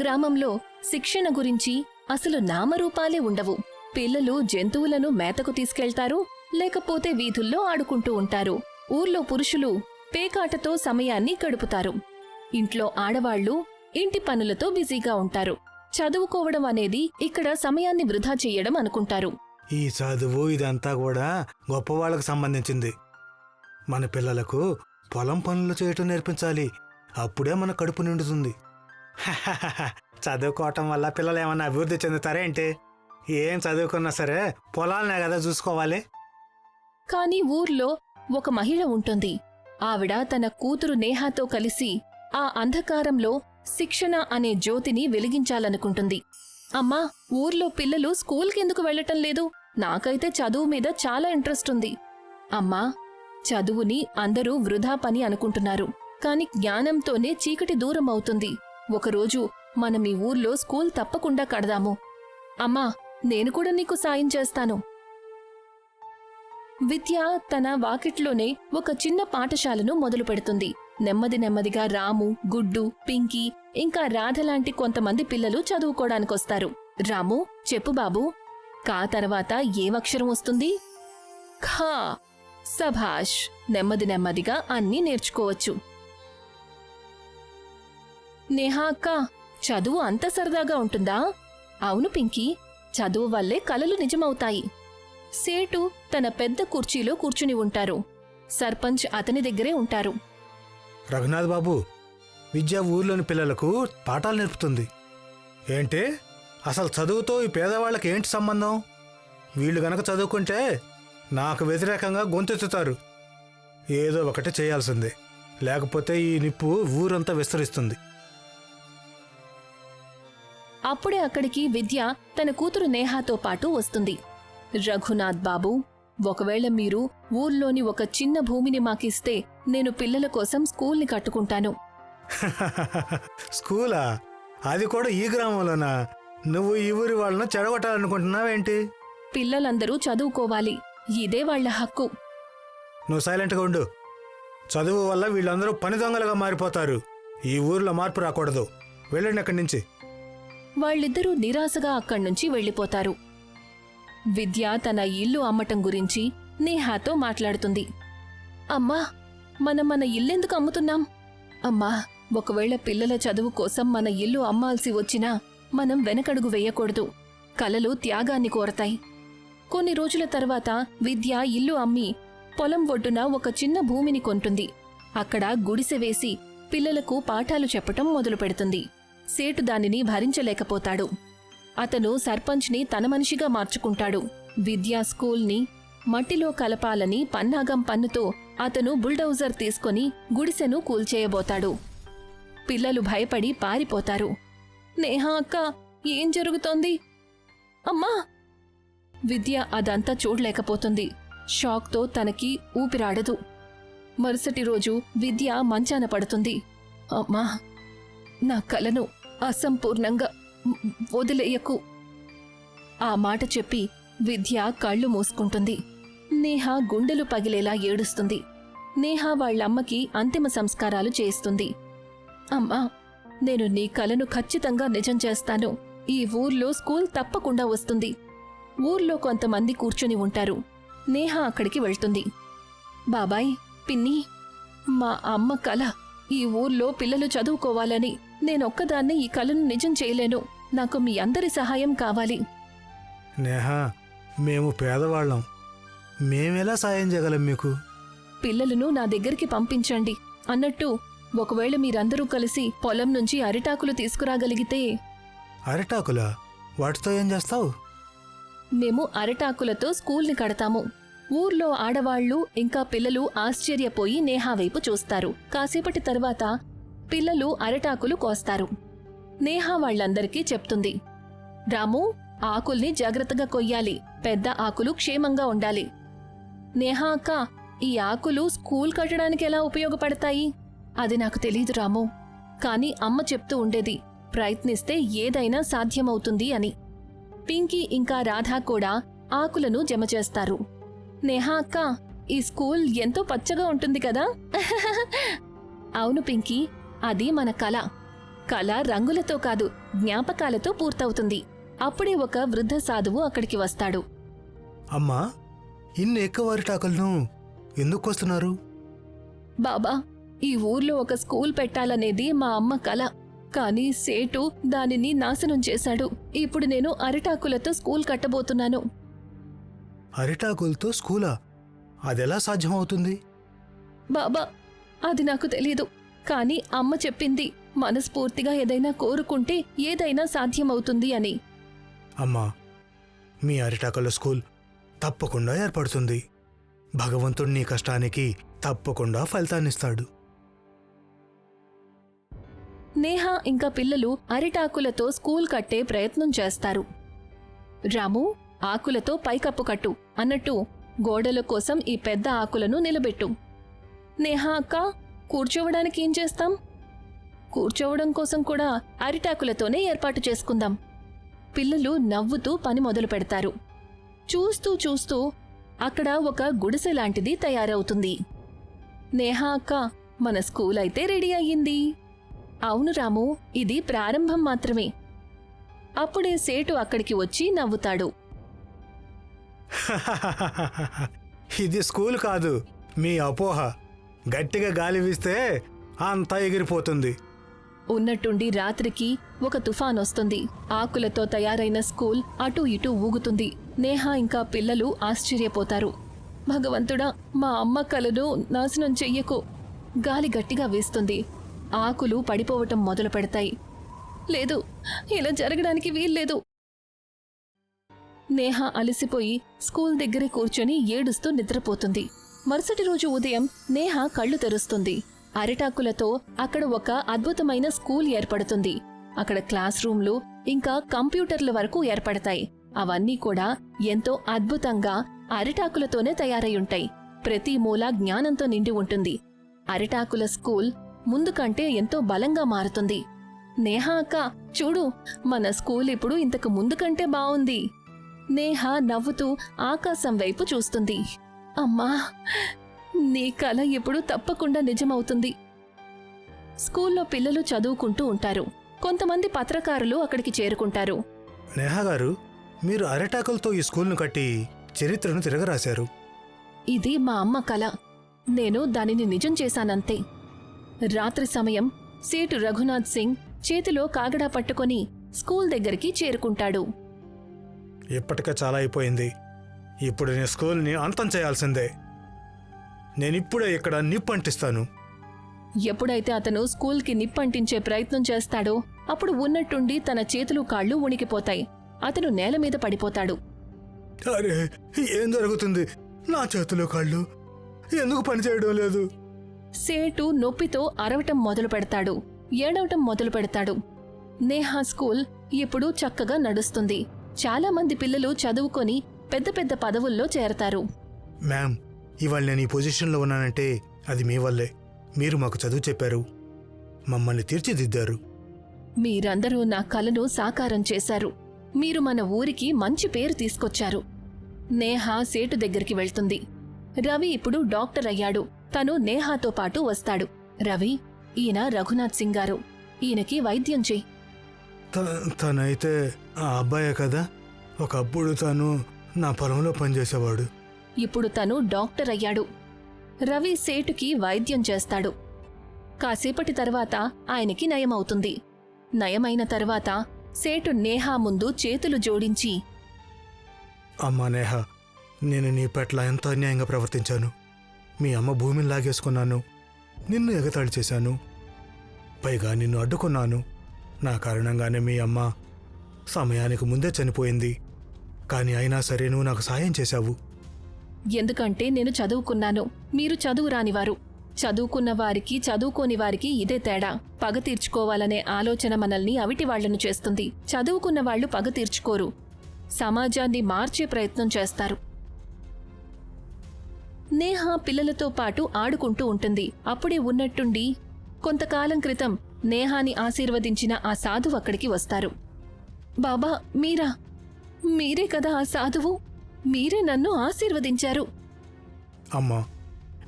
గ్రామంలో శిక్షణ గురించి అసలు నామరూపాలే ఉండవు. పిల్లలు జంతువులను మేతకు తీసుకెళ్తారు లేకపోతే వీధుల్లో ఆడుకుంటూ ఉంటారు. ఊర్లో పురుషులు పేకాటతో సమయాన్ని గడుపుతారు. ఇంట్లో ఆడవాళ్ళు ఇంటి పనులతో బిజీగా ఉంటారు. చదువుకోవడం అనేది ఇక్కడ సమయాన్ని వృధా చెయ్యడం అనుకుంటారు. ఈ చదువు ఇదంతా కూడా గొప్పవాళ్ళకు సంబంధించింది. మన పిల్లలకు పొలం పనులు చేయటం నేర్పించాలి. అప్పుడే మన కడుపు నిండుతుంది. చదువుకోవటం వల్ల పిల్లలు ఏమన్నా అభివృద్ధి చెందుతారేంటి ఏం చదువుకున్నా సరే పొలాలనే కదా చూసుకోవాలి. కాని ఊర్లో ఒక మహిళ ఉంటుంది. ఆవిడ తన కూతురు నేహాతో కలిసి ఆ అంధకారంలో శిక్షణ అనే జ్యోతిని వెలిగించాలనుకుంటుంది. అమ్మా ఊర్లో పిల్లలు స్కూల్కెందుకు వెళ్ళటం లేదు? నాకైతే చదువు మీద చాలా ఇంట్రెస్ట్ ఉంది. అమ్మా చదువుని అందరూ వృధా పని అనుకుంటున్నారు. కాని జ్ఞానంతోనే చీకటి దూరం అవుతుంది. ఒకరోజు మనం ఈ ఊర్లో స్కూల్ తప్పకుండా కడదాము. అమ్మా నేను కూడా నీకు సాయం చేస్తాను. విద్య తన వాకిట్లోనే ఒక చిన్న పాఠశాలను మొదలు పెడుతుంది. నెమ్మది నెమ్మదిగా రాము గుడ్డు పింకీ ఇంకా రాధ లాంటి కొంతమంది పిల్లలు చదువుకోడానికొస్తారు. రాము చెప్పు బాబు కా తర్వాత ఏమక్షరం వస్తుంది? ఖా! సభాష్ నెమ్మది నెమ్మదిగా అన్నీ నేర్చుకోవచ్చు. నేహా అక్క చదువు అంత సరదాగా ఉంటుందా? అవును పింకీ చదువు వల్లే కలలు నిజమవుతాయి. సేటు తన పెద్ద కుర్చీలో కూర్చుని ఉంటారు. సర్పంచ్ అతని దగ్గరే ఉంటారు. రఘునాథ్ బాబు విద్య ఊర్లోని పిల్లలకు పాఠాలు నేర్పుతుంది. ఏంటి? అసలు చదువుతో ఈ పేదవాళ్ళకి ఏంటి సంబంధం? వీళ్ళు గనక చదువుకుంటే నాకు వ్యతిరేకంగా గొంతెత్తుతారు. ఏదో ఒకటి చేయాల్సిందే. లేకపోతే ఈ నిప్పు ఊరంతా విస్తరిస్తుంది. అప్పుడే అక్కడికి విద్య తన కూతురు నేహాతో పాటు వస్తుంది. రఘునాథ్ బాబు ఒకవేళ మీరు ఊర్లోని ఒక చిన్న భూమిని మాకిస్తే నేను పిల్లల కోసం స్కూల్ని కట్టుకుంటాను. స్కూలా? అది కూడా ఈ గ్రామంలోనా? నువ్వు ఈ ఊరి వాళ్ళను చెడగొట్టాలనుకుంటున్నావేంటి? పిల్లలందరూ చదువుకోవాలి. ఇదే వాళ్ళ హక్కు. నువ్వు సైలెంట్గా ఉండు. చదువు వల్ల వీళ్ళందరూ పని దొంగలుగా మారిపోతారు. ఈ ఊర్లో మార్పు రాకూడదు. వెళ్ళండి అక్కడి నుంచి. వాళ్ళిద్దరూ నిరాశగా అక్కడ్నుంచి వెళ్ళిపోతారు. విద్య తన ఇల్లు అమ్మటం గురించి నేహాతో మాట్లాడుతుంది. అమ్మా మనం మన ఇల్లెందుకు అమ్ముతున్నాం? అమ్మా ఒకవేళ పిల్లల చదువు కోసం మన ఇల్లు అమ్మాల్సి వచ్చినా మనం వెనకడుగు వేయకూడదు. కలలు త్యాగాన్ని కోరతాయి. కొన్ని రోజుల తర్వాత విద్య ఇల్లు అమ్మి పొలం ఒడ్డున ఒక చిన్న భూమిని కొంటుంది. అక్కడ గుడిసె వేసి పిల్లలకు పాఠాలు చెప్పటం మొదలు పెడుతుంది సేటు దానిని భరించలేకపోతాడు. అతను సర్పంచ్ని తన మనిషిగా మార్చుకుంటాడు. విద్యా స్కూల్ని మట్టిలో కలపాలని పన్నాగం పన్నుతో అతను బుల్డౌజర్ తీసుకొని గుడిసెను కూల్చేయబోతాడు. పిల్లలు భయపడి పారిపోతారు. నేహా అక్క ఏం జరుగుతోంది? అమ్మా! విద్య అదంతా చూడలేకపోతుంది. షాక్తో తనకి ఊపిరాడదు. మరుసటి రోజు విద్య మంచాన పడుతుంది. అమ్మా! నా కలను అసంపూర్ణంగా వదిలేయకు. ఆ మాట చెప్పి విద్య కళ్ళు మూసుకుంటుంది. నేహ గుండెలు పగిలేలా ఏడుస్తుంది. నేహ వాళ్ళమ్మకి అంతిమ సంస్కారాలు చేస్తుంది అమ్మా నేను నీ కలను ఖచ్చితంగా నిజం చేస్తాను. ఈ ఊర్లో స్కూల్ తప్పకుండా వస్తుంది. ఊర్లో కొంతమంది కూర్చుని ఉంటారు. నేహ అక్కడికి వెళ్తుంది. బాబాయ్ పిన్ని మా అమ్మ కల ఈ ఊర్లో పిల్లలు చదువుకోవాలని నేనొక్కదాన్నే ఈ కలను నిజం చేయలేను. నాకు మీ అందరి సహాయం కావాలి. నేహా మేము పేదవాళ్ళం. మేమెలా సాయం చేయగలం మీకు? పిల్లలను నా దగ్గరికి పంపించండి. అన్నట్టు ఒకవేళ మీరందరూ కలిసి పొలం నుంచి అరిటాకులు తీసుకురాగలిగితే. అరిటాకులా? వాటితో ఏం చేస్తావు? మేము అరిటాకులతో స్కూల్ని కడతాము. ఊర్లో ఆడవాళ్ళు ఇంకా పిల్లలు ఆశ్చర్యపోయి నేహా వైపు చూస్తారు. కాసేపటి తర్వాత పిల్లలు అరటాకులు కోస్తారు. నేహా వాళ్ళందరికీ చెప్తుంది. రాము ఆకుల్ని జాగ్రత్తగా కొయ్యాలి. పెద్ద ఆకులు క్షేమంగా ఉండాలి. నేహా అక్క ఈ ఆకులు స్కూల్ కట్టడానికి ఎలా ఉపయోగపడతాయి? అది నాకు తెలీదు రాము. కాని అమ్మ చెప్తూ ఉండేది ప్రయత్నిస్తే ఏదైనా సాధ్యమవుతుంది అని. పింకీ ఇంకా రాధా కూడా ఆకులను జమ చేస్తారు. నేహా అక్క ఈ స్కూల్ ఎంతో పచ్చగా ఉంటుంది కదా? అవును పింకీ అది మన కళ. కళ రంగులతో కాదు జ్ఞాపకాలతో పూర్తవుతుంది. అప్పుడే ఒక వృద్ధ సాధువు అక్కడికి వస్తాడు. అమ్మా ఇన్ని ఎక్కువ అరిటాకులను ఎందుకు వస్తున్నారు? బాబా ఈ ఊర్లో ఒక స్కూల్ పెట్టాలనేది మా అమ్మ కల కానీ సేటు దానిని నాశనం చేశాడు. ఇప్పుడు నేను అరిటాకులతో స్కూల్ కట్టబోతున్నాను. అరిటాకులతో స్కూలా? అదెలా సాధ్యమవుతుంది? బాబా అది నాకు తెలీదు. కానీ అమ్మ చెప్పింది మనస్ఫూర్తిగా ఏదైనా కోరుకుంటే ఏదైనా సాధ్యమవుతుంది అని. అమ్మా మీ అరిటాకుల స్కూల్ తప్పకుండా ఏర్పడుతుంది. భగవంతుడు నీ కష్టానికి తప్పకుండా ఫలితాన్నిస్తాడు. నేహ ఇంకా పిల్లలు అరిటాకులతో స్కూల్ కట్టే ప్రయత్నం చేస్తారు. రాము ఆకులతో పైకప్పు కట్టు అన్నట్టు గోడల కోసం ఈ పెద్ద ఆకులను నిలబెట్టు. నేహ అక్క కూర్చోవడానికి ఏం చేస్తాం? కూర్చోవడం కోసం కూడా అరిటాకులతోనే ఏర్పాటు చేసుకుందాం. పిల్లలు నవ్వుతూ పని మొదలు పెడతారు. చూస్తూ చూస్తూ అక్కడ ఒక గుడిసె లాంటిది తయారవుతుంది. నేహా అక్క మన స్కూల్ అయితే రెడీ అయ్యింది. అవును రాము ఇది ప్రారంభం మాత్రమే. అప్పుడే సేటు అక్కడికి వచ్చి నవ్వుతాడు. ఇది స్కూల్ కాదు మీ అపోహ. గట్టిగా గాలి వీస్తే అంతా ఎగిరిపోతుంది. ఉన్నట్టుండి రాత్రికి ఒక తుఫాన్ వస్తుంది. ఆకులతో తయారైన స్కూల్ అటూ ఇటూ ఊగుతుంది. నేహా ఇంకా పిల్లలు ఆశ్చర్యపోతారు. భగవంతుడా మా అమ్మ కలను నాశనం చెయ్యకు. గాలి గట్టిగా వీస్తుంది. ఆకులు పడిపోవటం మొదలు పెడతాయి. లేదు ఇలా జరగడానికి వీల్లేదు. నేహా అలసిపోయి స్కూల్ దగ్గరే కూర్చొని ఏడుస్తూ నిద్రపోతుంది. మరుసటి రోజు ఉదయం నేహ కళ్ళు తెరుస్తుంది. అరిటాకులతో అక్కడ ఒక అద్భుతమైన స్కూల్ ఏర్పడుతుంది. అక్కడ క్లాస్ రూమ్లు ఇంకా కంప్యూటర్ల వరకు ఏర్పడతాయి. అవన్నీ కూడా ఎంతో అద్భుతంగా అరిటాకులతోనే తయారయ్యుంటాయి. ప్రతి మూల జ్ఞానంతో నిండి ఉంటుంది. అరిటాకుల స్కూల్ ముందు కంటే ఎంతో బలంగా మారుతుంది. నేహా అక్క చూడు మన స్కూల్ ఇప్పుడు ఇంతకు ముందు కంటే బావుంది. నేహ నవ్వుతూ ఆకాశం వైపు చూస్తుంది. అమ్మా నీ కల ఇప్పుడు తప్పకుండా నిజమవుతుంది. స్కూల్లో పిల్లలు చదువుకుంటూ ఉంటారు. కొంతమంది పత్రకారులు అక్కడికి చేరుకుంటారు. నేహా గారు మీరు అరిటాకులతో ఈ స్కూల్ను కట్టి చరిత్రను తిరగరాశారు. ఇది మా అమ్మ కల. నేను దానిని నిజం చేశానంతే. రాత్రి సమయం సేటు రఘునాథ్ సింగ్ చేతిలో కాగడా పట్టుకొని స్కూల్ దగ్గరికి చేరుకుంటాడు. ఇప్పటికే చాలా అయిపోయింది. ఇప్పుడు నేను స్కూల్ని అంతం చేయాల్సిందే. నేనిప్పుడే ఇక్కడ నిప్పంటిస్తాను ఎప్పుడైతే అతను స్కూల్కి నిప్పంటించే ప్రయత్నం చేస్తాడో అప్పుడు ఉన్నట్టుండి తన చేతులు కాళ్ళు ఉణికిపోతాయి అతను నేల మీద పడిపోతాడు. అరే ఏం జరుగుతుంది? నా చేతులు కాళ్ళు. ఎందుకు పనిచేయడం లేదు? సేటు నొప్పితో అరవటం మొదలు పెడతాడు. ఏడవటం మొదలు పెడతాడు. నేహా స్కూల్ ఇప్పుడు చక్కగా నడుస్తుంది. చాలా మంది పిల్లలు చదువుకొని పెద్ద పెద్ద పదవుల్లో చేరతారు. మ్యామ్ ఇవాళ నేను ఈ పొజిషన్లో ఉన్నానంటే అది మీ వల్లే. మీరు మాకు చదువు చెప్పారు. మమ్మల్ని తీర్చిదిద్దారు. మీరందరూ నా కలను సాకారం చేశారు. మీరు మన ఊరికి మంచి పేరు తీసుకొచ్చారు. నేహా సేటు దగ్గరికి వెళ్తుంది. రవి ఇప్పుడు డాక్టర్ అయ్యాడు. తను నేహాతో పాటు వస్తాడు. రవి ఈయన రఘునాథ్ సింగ్ గారు. ఈయనకి వైద్యం చెయ్యి త- తనైతే ఆ అబ్బాయే కదా. ఒకప్పుడు తను నా పొలంలో పనిచేసేవాడు. ఇప్పుడు తను డాక్టర్ అయ్యాడు. రవి సేటుకి వైద్యం చేస్తాడు. కాసేపటి తర్వాత ఆయనకి నయమవుతుంది. నయమైన తర్వాత సేటు నేహా ముందు చేతులు జోడించి అమ్మా నేహ నేను నీ పట్ల ఎంత అన్యాయంగా ప్రవర్తించాను. మీ అమ్మ భూమిని లాగేసుకున్నాను. నిన్ను ఎగతాళి చేశాను. పైగా నిన్ను అడ్డుకున్నాను. నా కారణంగానే మీ అమ్మ సమయానికి ముందే చనిపోయింది. కానీ అయినా సరే నువ్వు నాకు సాయం చేశావు. ఎందుకంటే నేను చదువుకున్నాను. మీరు చదువు రానివారు. చదువుకున్న వారికి చదువుకోని వారికి ఇదే తేడా. పగ తీర్చుకోవాలనే ఆలోచన మనల్ని అవిటి వాళ్ళను చేస్తుంది. చదువుకున్న వాళ్ళు పగ తీర్చుకోరు. సమాజాన్ని మార్చే ప్రయత్నం చేస్తారు. నేహ పిల్లలతో పాటు ఆడుకుంటూ ఉంటుంది. అప్పుడే ఉన్నట్టుండి కొంతకాలం క్రితం నేహాని ఆశీర్వదించిన ఆ సాధువు అక్కడికి వస్తారు. బాబా మీరా? మీరే కదా ఆ సాధువు? మీరే నన్ను ఆశీర్వదించారు. అమ్మా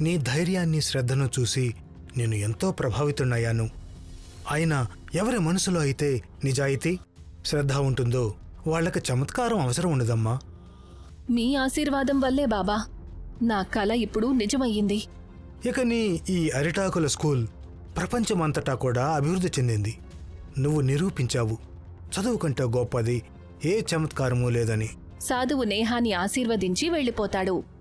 నీ ధైర్యాన్ని శ్రద్ధను చూసి నేను ఎంతో ప్రభావితున్నయ్యాను అయినా ఎవరి మనసులో అయితే నిజాయితీ శ్రద్ధ ఉంటుందో వాళ్ళకి చమత్కారం అవసరం ఉండదమ్మా. మీ ఆశీర్వాదం వల్లే బాబా. నా కల ఇప్పుడు నిజమయ్యింది. ఇక నీ ఈ అరిటాకుల స్కూల్ ప్రపంచమంతటా కూడా అభివృద్ధి చెందింది. నువ్వు నిరూపించావు. చదువు కంటే గొప్పది ఏ చమత్కారమూ లేదని. సాధువు నేహాన్ని ఆశీర్వదించి వెళ్ళిపోతాడు.